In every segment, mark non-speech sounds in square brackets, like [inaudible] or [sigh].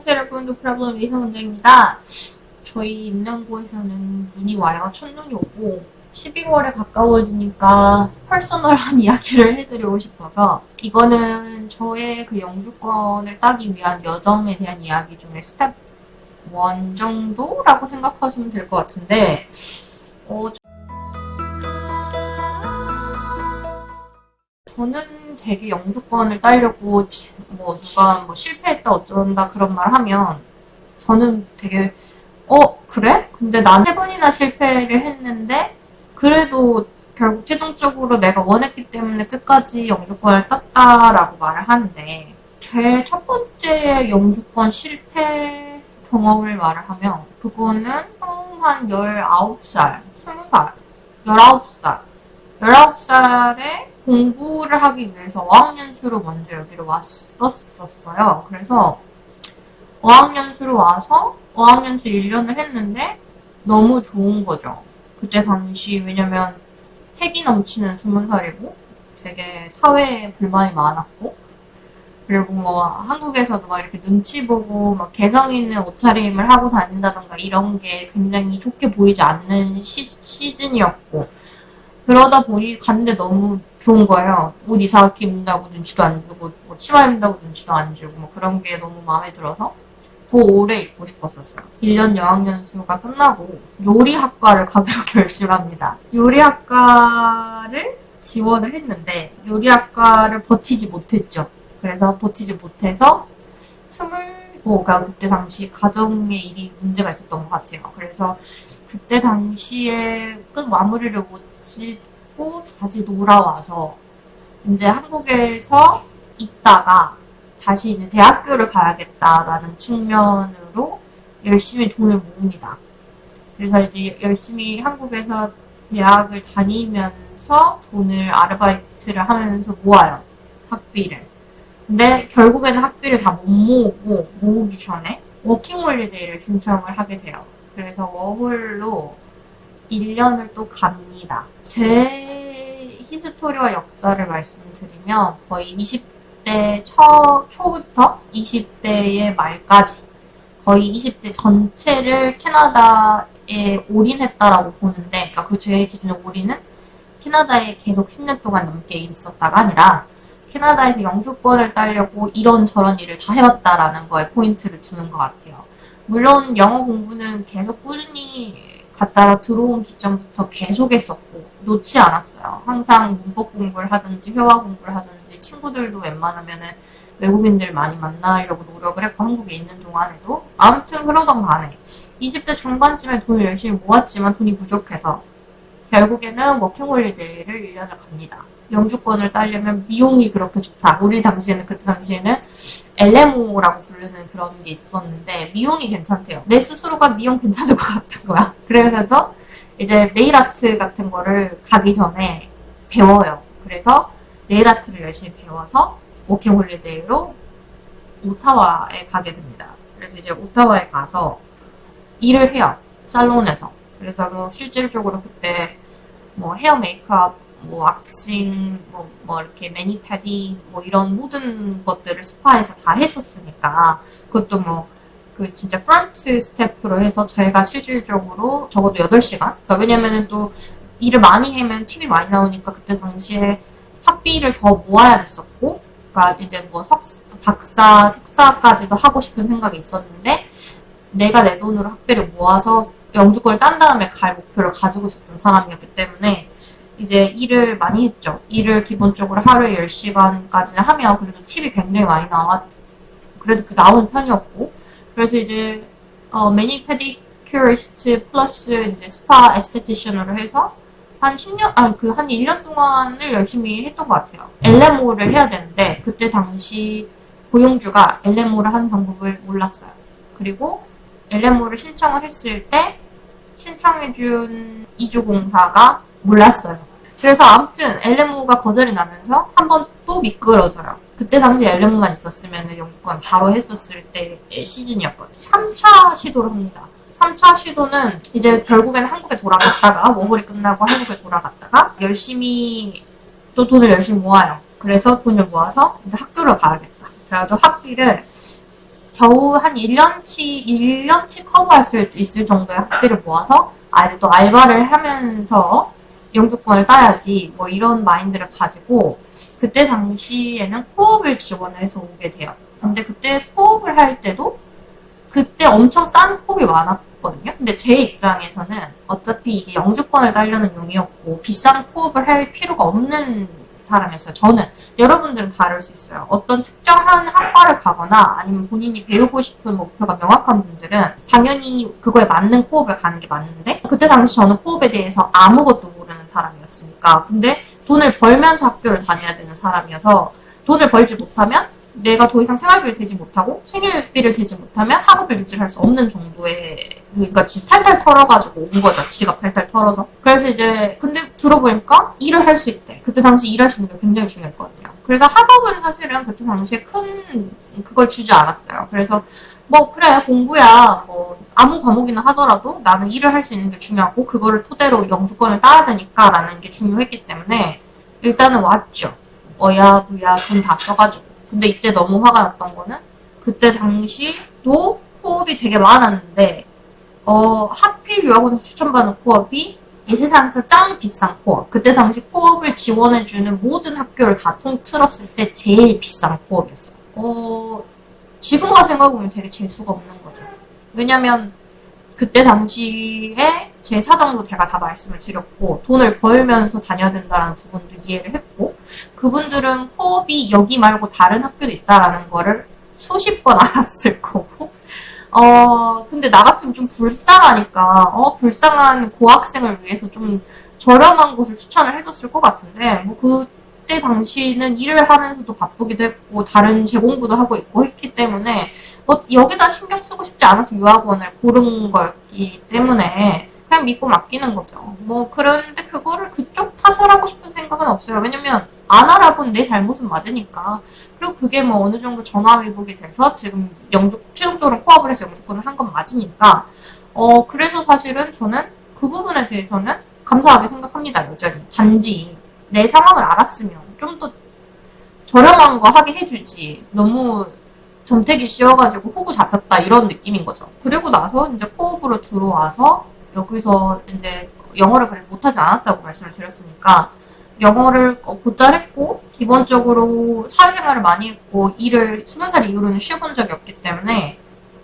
안녕하세요 여러분 노프라블럼 리사 원장입니다. 저희 있는 곳에서는 눈이 와요. 첫눈이 오고 12월에 가까워지니까 퍼서널한 [laughs] 이야기를 해드리고 싶어서 이거는 저의 그 영주권을 따기 위한 여정에 대한 이야기 중에 스텝 1 정도라고 생각하시면 될 것 같은데 어, 저는 되게 영주권을 따려고 지- 뭐 누가 뭐 실패했다 어쩐다 그런 말 하면 저는 되게 어 그래? 근데 난 세 번이나 실패를 했는데 그래도 결국 최종적으로 내가 원했기 때문에 끝까지 영주권을 땄다라고 말을 하는데 제 첫 번째 영주권 실패 경험을 말을 하면 그거는 한 19살, 20살, 19살 19살에 공부를 하기 위해서 어학연수로 먼저 여기로 왔었었어요. 그래서 어학연수로 와서 어학연수 1년을 했는데 너무 좋은 거죠. 그때 당시 왜냐면 핵이 넘치는 20살이고 되게 사회에 불만이 많았고 그리고 뭐 한국에서도 막 이렇게 눈치 보고 막 개성 있는 옷차림을 하고 다닌다던가 이런 게 굉장히 좋게 보이지 않는 시, 시즌이었고 그러다 보니 갔는데 너무 좋은 거예요. 옷 이상하게 입는다고 눈치도 안 주고, 뭐 치마 입는다고 눈치도 안 주고, 뭐 그런 게 너무 마음에 들어서 더 오래 입고 싶었었어요. 1년 여학연수가 끝나고 요리학과를 가기로 [laughs] 결심합니다. 요리학과를 지원을 했는데, 요리학과를 버티지 못했죠. 그래서 버티지 못해서 스물고가 그때 당시 가정의 일이 문제가 있었던 것 같아요. 그래서 그때 당시에 끝 마무리를 못 짓고 다시 돌아와서 이제 한국에서 있다가 다시 이제 대학교를 가야겠다라는 측면으로 열심히 돈을 모읍니다. 그래서 이제 열심히 한국에서 대학을 다니면서 돈을 아르바이트를 하면서 모아요. 학비를. 근데 결국에는 학비를 다 못 모으고 모으기 전에 워킹홀리데이를 신청을 하게 돼요. 그래서 워홀로 1년을 또 갑니다. 제 히스토리와 역사를 말씀드리면 거의 20대 초, 초부터 20대의 말까지 거의 20대 전체를 캐나다에 올인했다라고 보는데 그러니까 그 제 기준의 올인은 캐나다에 계속 10년 동안 넘게 있었다가 아니라 캐나다에서 영주권을 따려고 이런저런 일을 다 해봤다라는 거에 포인트를 주는 것 같아요. 물론 영어 공부는 계속 꾸준히 갔다가 들어온 기점부터 계속 했었고 놓지 않았어요. 항상 문법 공부를 하든지 회화 공부를 하든지 친구들도 웬만하면은 외국인들 많이 만나려고 노력을 했고 한국에 있는 동안에도 아무튼 그러던 간에 20대 중반쯤에 돈을 열심히 모았지만 돈이 부족해서 결국에는 워킹홀리데이를 1년을 갑니다. 영주권을 따려면 미용이 그렇게 좋다. 우리 당시에는 그때 당시에는 LMO라고 부르는 그런 게 있었는데 미용이 괜찮대요. 내 스스로가 미용 괜찮을 것 같은 거야. [laughs] 그래서 이제 네일 아트 같은 거를 가기 전에 배워요. 그래서 네일 아트를 열심히 배워서 워킹 홀리데이로 오타와에 가게 됩니다. 그래서 이제 오타와에 가서 일을 해요. 살론에서. 그래서 뭐 실질적으로 그때 뭐 헤어 메이크업 뭐 왁싱, 뭐, 뭐 이렇게 매니패디, 뭐 이런 모든 것들을 스파에서 다 했었으니까 그것도 뭐 그 진짜 프런트 스태프로 해서 저희가 실질적으로 적어도 8시간? 그러니까 왜냐면은 또 일을 많이 하면 팁이 많이 나오니까 그때 당시에 학비를 더 모아야 됐었고 그러니까 이제 뭐 석, 박사, 석사까지도 하고 싶은 생각이 있었는데 내가 내 돈으로 학비를 모아서 영주권을 딴 다음에 갈 목표를 가지고 있었던 사람이었기 때문에 이제 일을 많이 했죠. 일을 기본적으로 하루에 10시간까지는 하면 그래도 팁이 굉장히 많이 나왔, 그래도 그 나오는 편이었고. 그래서 이제, 어, 매니 페디큐리스트 플러스 이제 스파 에스테티션으로 해서 한 10년, 아, 그 한 1년 동안을 열심히 했던 것 같아요. LMO를 해야 되는데, 그때 당시 고용주가 LMO를 하는 방법을 몰랐어요. 그리고 LMO를 신청을 했을 때, 신청해준 이주공사가 몰랐어요. 그래서 아무튼 LMO가 거절이 나면서 한 번 또 미끄러져요. 그때 당시 LMO만 있었으면 영주권 바로 했었을 때의 시즌이었거든요. 3차 시도를 합니다. 3차 시도는 이제 결국에는 한국에 돌아갔다가 워홀이 끝나고 한국에 돌아갔다가 열심히 또 돈을 열심히 모아요. 그래서 돈을 모아서 학교를 가야겠다. 그래가지고 학비를 겨우 한 1년치, 1년치 커버할 수 있을 정도의 학비를 모아서 알, 또 알바를 하면서 영주권을 따야지 뭐 이런 마인드를 가지고 그때 당시에는 코업을 지원을 해서 오게 돼요. 근데 그때 코업을 할 때도 그때 엄청 싼 코업이 많았거든요. 근데 제 입장에서는 어차피 이게 영주권을 따려는 용이었고 비싼 코업을 할 필요가 없는 사람이었어요. 저는 여러분들은 다를 수 있어요. 어떤 특정한 학과를 가거나 아니면 본인이 배우고 싶은 목표가 명확한 분들은 당연히 그거에 맞는 코업을 가는 게 맞는데 그때 당시 저는 코업에 대해서 아무것도 모르는 사람이었으니까 근데 돈을 벌면서 학교를 다녀야 되는 사람이어서 돈을 벌지 못하면 내가 더 이상 생활비를 대지 못하고 생일비를 대지 못하면 학업을 유지할 수 없는 정도의 그러니까 지 탈탈 털어가지고 온 거죠. 지갑 탈탈 털어서. 그래서 이제 근데 들어보니까 일을 할 수 있대. 그때 당시 일할 수 있는 게 굉장히 중요했거든요. 그래서 학업은 사실은 그때 당시에 큰 그걸 주지 않았어요. 그래서 뭐 그래 공부야. 뭐 아무 과목이나 하더라도 나는 일을 할 수 있는 게 중요하고 그거를 토대로 영주권을 따야 되니까라는 게 중요했기 때문에 일단은 왔죠. 어야부야 돈 다 써가지고 근데 이때 너무 화가 났던 거는 그때 당시도 코업이 되게 많았는데 어 하필 유학원에서 추천받은 코업이 이 세상에서 짱 비싼 코업. 그때 당시 코업을 지원해주는 모든 학교를 다 통틀었을 때 제일 비싼 코업이었어요. 어 지금 가 생각해보면 되게 재수가 없는 거죠. 왜냐면 그때 당시에 제 사정도 제가 다 말씀을 드렸고 돈을 벌면서 다녀야 된다는 부분도 이해를 했고 그분들은 코업이 여기 말고 다른 학교도 있다라는 거를 수십 번 [laughs] 알았을 거고. 어 근데 나 같으면 좀 불쌍하니까 어 불쌍한 고학생을 위해서 좀 저렴한 곳을 추천을 해줬을 것 같은데 뭐 그때 당시는 일을 하면서도 바쁘기도 했고 다른 제공부도 하고 있고 했기 때문에 뭐 여기다 신경 쓰고 싶지 않아서 유학원을 고른 거였기 때문에 그냥 믿고 맡기는 거죠. 뭐 그런데 그거를 그쪽 탓을 하고 싶은 생각은 없어요. 왜냐면 안 알아본 내 잘못은 맞으니까. 그리고 그게 뭐 어느 정도 전화위복이 돼서 지금 영주 최종적으로 코업을 해서 영주권을 한 건 맞으니까. 어 그래서 사실은 저는 그 부분에 대해서는 감사하게 생각합니다. 여전히 단지 내 상황을 알았으면 좀 더 저렴한 거 하게 해주지. 너무 점택이 씌워가지고 호구 잡혔다 이런 느낌인 거죠. 그리고 나서 이제 코업으로 들어와서 여기서 이제 영어를 그래 못하지 않았다고 말씀을 드렸으니까 영어를 곧잘 했고 기본적으로 사회생활을 많이 했고 일을 20살 이후로는 쉬어본 적이 없기 때문에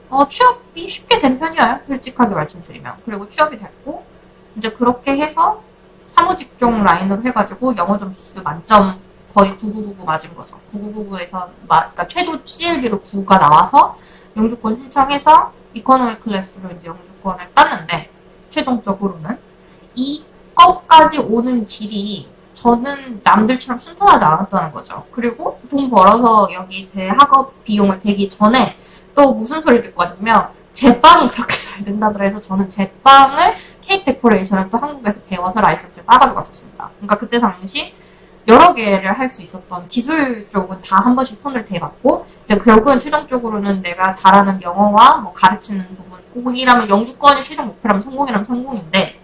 어, 취업이 쉽게 된 편이에요. 솔직하게 말씀드리면. 그리고 취업이 됐고 이제 그렇게 해서 사무직종 라인으로 해가지고 영어 점수 만점 거의 9999 맞은 거죠. 9999에서 그러니까 최저 CLB로 9가 나와서 영주권 신청해서 이코노미 클래스로 이제 영주권을 땄는데 최종적으로는 이것까지 오는 길이 저는 남들처럼 순탄하지 않았다는 거죠. 그리고 돈 벌어서 여기 제 학업 비용을 대기 전에 또 무슨 소리를 듣거든요. 제빵이 그렇게 [laughs] 잘 된다더라 해서 저는 제빵을 케이크 데코레이션을 또 한국에서 배워서 라이센스를 따가지고 갔었습니다. 그러니까 그때 당시 여러 개를 할 수 있었던 기술 쪽은 다 한 번씩 손을 대봤고 근데 결국은 최종적으로는 내가 잘하는 영어와 뭐 가르치는 부분 꼭이라면 영주권이 최종 목표라면 성공이라면 성공인데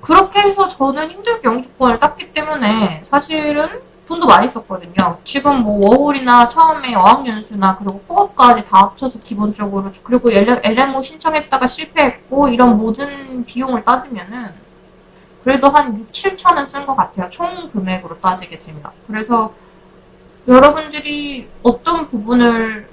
그렇게 해서 저는 힘들게 영주권을 땄기 때문에 사실은 돈도 많이 썼거든요. 지금 뭐 워홀이나 처음에 어학연수나 그리고 코업까지 다 합쳐서 기본적으로 그리고 LMO 신청했다가 실패했고 이런 모든 비용을 따지면은 그래도 한 6, 7천은 쓴 것 같아요. 총 금액으로 따지게 됩니다. 그래서 여러분들이 어떤 부분을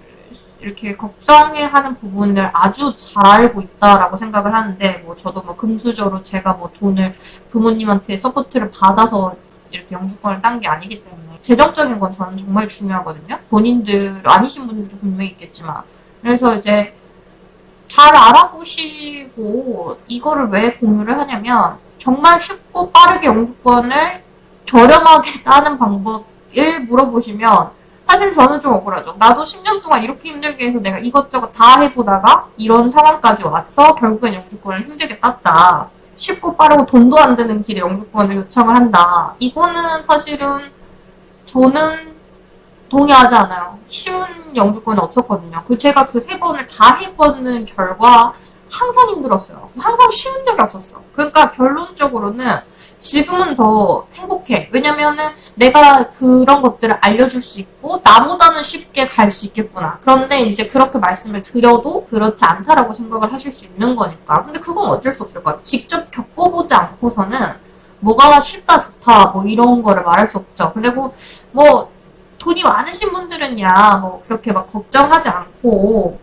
이렇게 걱정해 하는 부분을 아주 잘 알고 있다라고 생각을 하는데, 뭐 저도 뭐 금수저로 제가 뭐 돈을 부모님한테 서포트를 받아서 이렇게 영주권을 딴 게 아니기 때문에, 재정적인 건 저는 정말 중요하거든요. 본인들, 아니신 분들도 분명히 있겠지만. 그래서 이제 잘 알아보시고, 이거를 왜 공유를 하냐면, 정말 쉽고 빠르게 영주권을 저렴하게 [laughs] 따는 방법을 물어보시면 사실 저는 좀 억울하죠. 나도 10년 동안 이렇게 힘들게 해서 내가 이것저것 다 해보다가 이런 상황까지 왔어. 결국엔 영주권을 힘들게 땄다. 쉽고 빠르고 돈도 안 드는 길에 영주권을 요청을 한다. 이거는 사실은 저는 동의하지 않아요. 쉬운 영주권은 없었거든요. 그 제가 그 세 번을 다 해보는 결과 항상 힘들었어요. 항상 쉬운 적이 없었어. 그러니까 결론적으로는 지금은 더 행복해. 왜냐면은 내가 그런 것들을 알려줄 수 있고 나보다는 쉽게 갈 수 있겠구나. 그런데 이제 그렇게 말씀을 드려도 그렇지 않다라고 생각을 하실 수 있는 거니까. 근데 그건 어쩔 수 없을 것 같아. 직접 겪어보지 않고서는 뭐가 쉽다 좋다 뭐 이런 거를 말할 수 없죠. 그리고 뭐 돈이 많으신 분들은야 뭐 그렇게 막 걱정하지 않고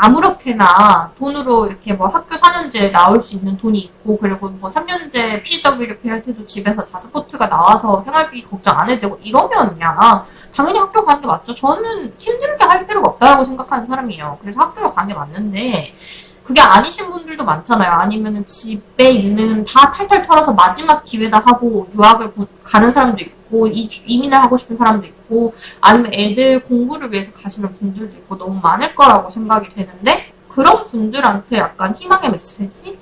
아무렇게나 돈으로 이렇게 뭐 학교 4년제 나올 수 있는 돈이 있고 그리고 뭐 3년제 PWP 할 때도 집에서 다스포트가 나와서 생활비 걱정 안 해도 되고 이러면야 당연히 학교 가는 게 맞죠. 저는 힘들게 할 필요가 없다라고 생각하는 사람이에요. 그래서 학교로 가는 게 맞는데 그게 아니신 분들도 많잖아요. 아니면은 집에 있는 다 탈탈 털어서 마지막 기회다 하고 유학을 보- 가는 사람도 있고 이- 이민을 하고 싶은 사람도 있고 아니면 애들 공부를 위해서 가시는 분들도 있고 너무 많을 거라고 생각이 되는데 그런 분들한테 약간 희망의 메시지?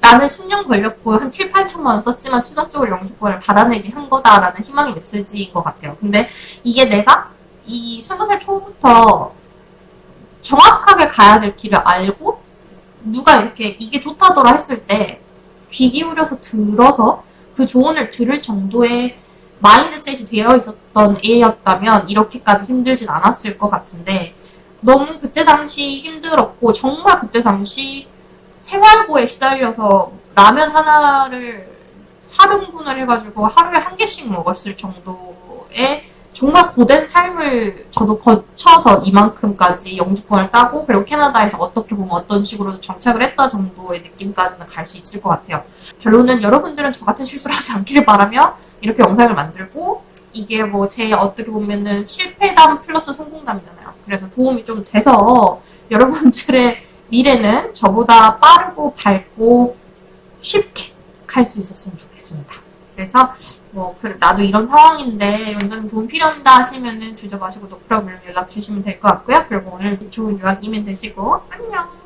나는 10년 걸렸고 한 7, 8천만 원 썼지만 최종적으로 영주권을 받아내긴 한 거다라는 희망의 메시지인 것 같아요. 근데 이게 내가 이 20살 초부터 정확하게 가야 될 길을 알고 누가 이렇게 이게 좋다더라 했을 때 귀 기울여서 들어서 그 조언을 들을 정도의 마인드셋이 되어 있었던 애였다면 이렇게까지 힘들진 않았을 것 같은데 너무 그때 당시 힘들었고 정말 그때 당시 생활고에 시달려서 라면 하나를 4등분을 해가지고 하루에 한 개씩 먹었을 정도의 정말 고된 삶을 저도 거쳐서 이만큼까지 영주권을 따고 그리고 캐나다에서 어떻게 보면 어떤 식으로 정착을 했다 정도의 느낌까지는 갈 수 있을 것 같아요. 결론은 여러분들은 저 같은 실수를 하지 않기를 바라며 이렇게 영상을 만들고 이게 뭐 제 어떻게 보면은 실패담 플러스 성공담이잖아요. 그래서 도움이 좀 돼서 여러분들의 미래는 저보다 빠르고 밝고 쉽게 갈 수 있었으면 좋겠습니다. 그래서 뭐 나도 이런 상황인데 원장님 도움 필요합니다 하시면은 주저 마시고 노프로블 연락 주시면 될 것 같고요. 그리고 오늘 좋은 유학 이면 되시고 안녕.